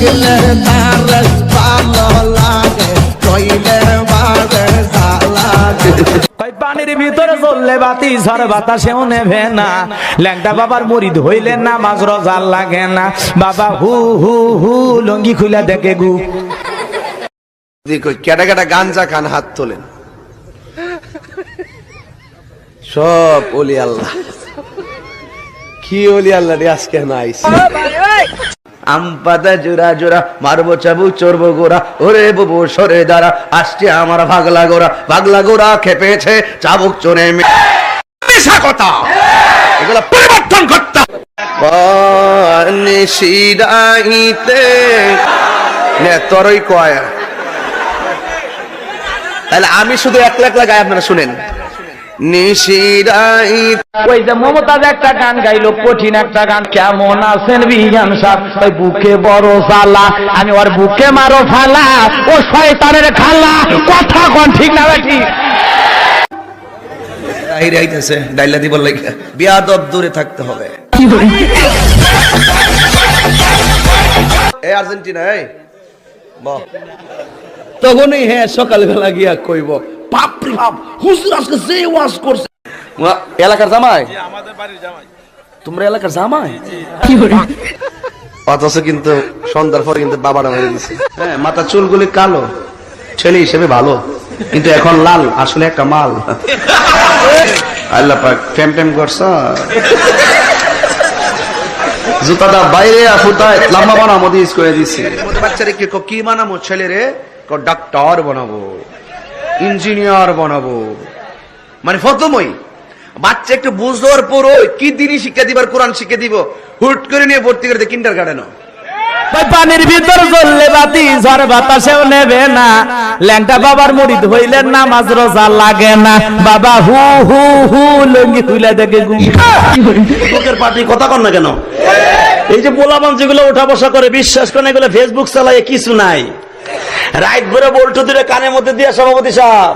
দেখলে তার ভালো লাগে কইলে বারে লাগে। পানির ভিতরে চললে বাতি ঝড় বাতাসেও নেবে না। ল্যাংটা বাবার না মাছ রজাল লাগে না। বাবা হু হু হু লঙ্গি খুলে দেখে গু। কেটা কেটা গাঞ্জা খান হাত তোলেন। সব ওলি আল্লাহ। কি ওলি আল্লাহ রে আজকে নাইস আম পাতা জোড়া জোড়া, মারবো চাবু, চড়বো গোড়া, ওরে বুবু সরে দাঁড়া, আসছে আমার ভাগলা গোড়া ভাগলা গোড়া খেপেছে চাবুক কথা। এগুলো পরিবর্তন করতে নিশিরাইতে নে, তোরই কয়। তাহলে আমি শুধু একলা একলা গাই আপনারা শুনেন। নিশিরাই ওই যে মমতাজ একটা গান গাইলো কঠিন একটা গান। কেমন আছেন ওই বুকে বড় জ্বালা আমি ওর বুকে মারো ফালা ও শয়তানের খালা। কথা কোন ঠিক না ঠিক বাইরে আইতেছে ডাইলা দিব লাগে। বিয়াদব দূরে থাকতে হবে। এই আর্জেন্টিনা এই। বাহ তখনই হ্যাঁ সকালবেলা গিয়া কইব বাপ রে বাপ হুজুর আজকে যে ওয়াজ করছে। এলাকার জামাই? তোমরা এলাকার জামাই? অথচ কিন্তু সন্ধ্যার পরে কিন্তু বাবারা মেরে দিছে। হ্যাঁ মাথা চুলগুলি কালো ছেলে হিসেবে ভালো কিন্তু এখন লাল আসলে একটা মাল। আল্লাহ পাক টেম টেম করছ। জুতাটা বাইরে ফুটায় লম্বা বানাবো দিস করে দিছে। বাচ্চারে কি কি বানাবো ছেলেরে? ক ডাক্তার বানাবো। ইঞ্জিনিয়ার বানাবো। মানে প্রথমই বাচ্চা একটু বুঝবার পরও কি দিনই শিক্ষা দিবার কোরআন শিক্ষা দিব? হুট করে নিয়ে ভর্তি করে কিন্ডার গার্ডেনও ওই পানির ভিতর বাতি ঝড় বাতাসেও নেবে না। ল্যাংটা বাবার মুড়ি ধইলে না মাছ রোজা লাগে না। বাবা হু হু হু লঙ্গি খুলে দেখে গু লোকের পার্টি কথা কন না কেন? এই যে পোলাপান যেগুলো উঠা বসা করে বিশ্বাস করেন এগুলো ফেসবুক চালায় কিছু নাই। রাইট ভরে বল্টু দিলে কানের মধ্যে দিয়ে সভাপতি সাহেব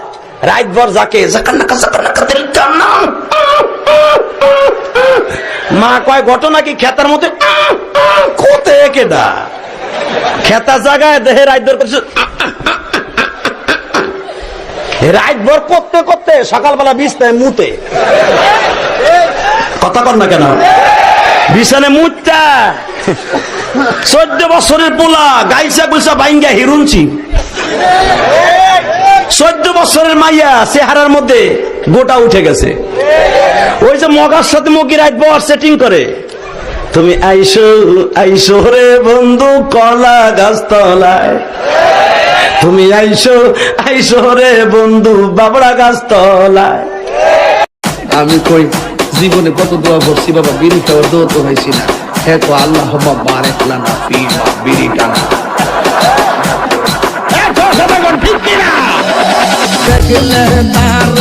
রাইট ভর যাকে মা কয় ঘটনা কি খেতার মধ্যে কোতে কেডা খেতা জায়গায় দেহে রাইট ভর করছে। রাইট ভর করতে করতে সকালবেলা বিছনায় মুতে। কথা কর না কেন? বিছানে মুচটা চোদ্দ বছরের পোলা গাইসা গুইসা বাইঙ্গা হিরুনছি চোদ্দ বছরের মাইয়া চেহারার মধ্যে গোটা উঠে গেছে। ওই যে মগার সাথে মগি রাইট বর সেটিং করে। তুমি আইসো আইসো রে বন্ধু, কলা গাছ তলায়। তুমি আইসো আইসো রে বন্ধু, বাবড়া গাছ তলায়। আমি কই, জীবনে কত দোয়া করছি বাবা বিড়ি খাওয়ার দোয়া তো হয়েছি না। হ্যাঁ তো আল্লাহ বারেক লানা ফি মা বিড়ি টানা দেখলে তার